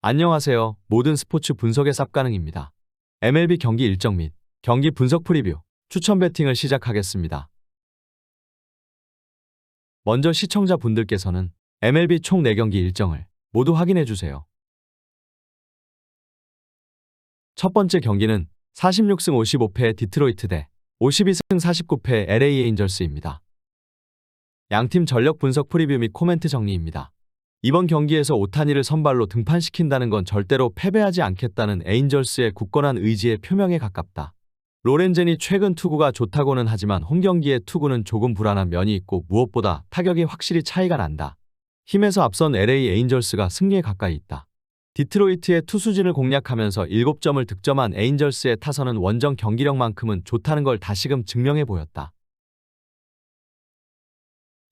안녕하세요. 모든 스포츠 분석의 쌉가능입니다. MLB 경기 일정 및 경기 분석 프리뷰, 추천 배팅을 시작하겠습니다. 먼저 시청자분들께서는 MLB 총 4경기 일정을 모두 확인해 주세요. 첫 번째 경기는 46승 55패 디트로이트 대 52승 49패 LA 에인절스입니다. 양팀 전력 분석 프리뷰 및 코멘트 정리입니다. 이번 경기에서 오타니를 선발로 등판시킨다는 건 절대로 패배하지 않겠다는 에인절스의 굳건한 의지의 표명에 가깝다. 로렌젠이 최근 투구가 좋다고는 하지만 홈 경기의 투구는 조금 불안한 면이 있고 무엇보다 타격이 확실히 차이가 난다. 힘에서 앞선 LA 에인절스가 승리에 가까이 있다. 디트로이트의 투수진을 공략하면서 7점을 득점한 에인절스의 타선은 원정 경기력만큼은 좋다는 걸 다시금 증명해 보였다.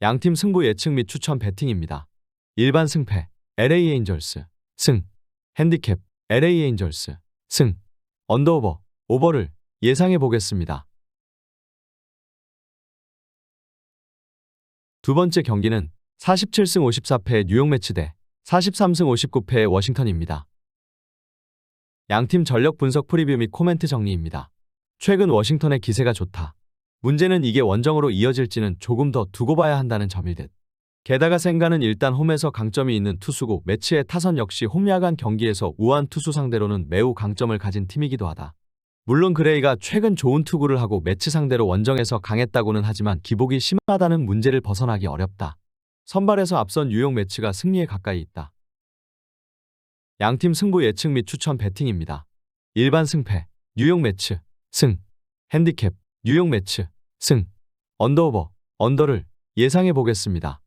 양팀 승부 예측 및 추천 배팅입니다. 일반 승패 LA 에인절스 승 핸디캡 LA 에인절스 승 언더오버 오버를 예상해 보겠습니다. 두 번째 경기는 47승 54패 뉴욕 매치 대 43승 59패 워싱턴입니다. 양팀 전력 분석 프리뷰 및 코멘트 정리입니다. 최근 워싱턴의 기세가 좋다. 문제는 이게 원정으로 이어질지는 조금 더 두고 봐야 한다는 점일 듯. 게다가 생가는 일단 홈에서 강점이 있는 투수고 매치의 타선 역시 홈 야간 경기에서 우한 투수 상대로는 매우 강점을 가진 팀이기도 하다. 물론 그레이가 최근 좋은 투구를 하고 매치 상대로 원정에서 강했다고는 하지만 기복이 심하다는 문제를 벗어나기 어렵다. 선발에서 앞선 뉴욕 매치가 승리에 가까이 있다. 양팀 승부 예측 및 추천 배팅입니다. 일반 승패 뉴욕 매치 승 핸디캡 뉴욕 매치 승 언더오버 언더를 예상해 보겠습니다.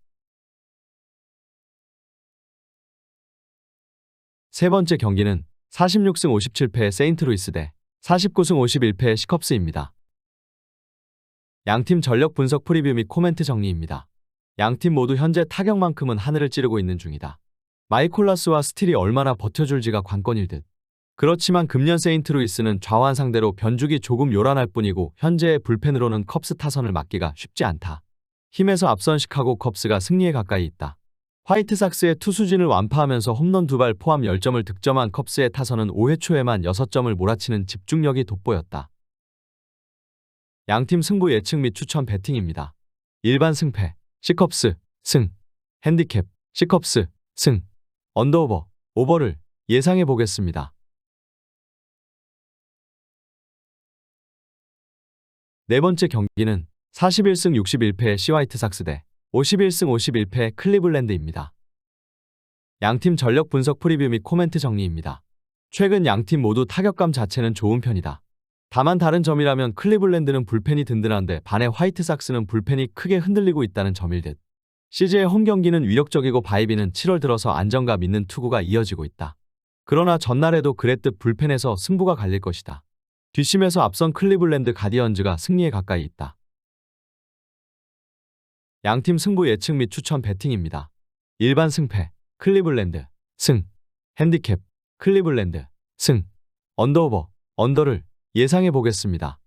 세 번째 경기는 46승 57패 세인트루이스 대 49승 51패 시컵스입니다. 양팀 전력 분석 프리뷰 및 코멘트 정리입니다. 양팀 모두 현재 타격만큼은 하늘을 찌르고 있는 중이다. 마이콜라스와 스틸이 얼마나 버텨줄지가 관건일 듯. 그렇지만 금년 세인트루이스는 좌완 상대로 변죽이 조금 요란할 뿐이고 현재의 불펜으로는 컵스 타선을 막기가 쉽지 않다. 힘에서 앞선 시카고 컵스가 승리에 가까이 있다. 화이트삭스의 투수진을 완파하면서 홈런 두 발 포함 10점을 득점한 컵스의 타선은 5회 초에만 6점을 몰아치는 집중력이 돋보였다. 양팀 승부 예측 및 추천 배팅입니다. 일반 승패, 시컵스, 승, 핸디캡, 시컵스, 승, 언더오버, 오버를 예상해 보겠습니다. 네 번째 경기는 41승 61패 시화이트삭스 대 51승 51패 클리블랜드입니다. 양팀 전력 분석 프리뷰 및 코멘트 정리입니다. 최근 양팀 모두 타격감 자체는 좋은 편이다. 다만 다른 점이라면 클리블랜드는 불펜이 든든한데 반해 화이트삭스는 불펜이 크게 흔들리고 있다는 점일 듯. CJ의 홈 경기는 위력적이고 바이비는 7월 들어서 안정감 있는 투구가 이어지고 있다. 그러나 전날에도 그랬듯 불펜에서 승부가 갈릴 것이다. 뒷심에서 앞선 클리블랜드 가디언즈가 승리에 가까이 있다. 양팀 승부 예측 및 추천 배팅입니다. 일반 승패, 클리블랜드, 승, 핸디캡, 클리블랜드, 승, 언더오버, 언더를 예상해 보겠습니다.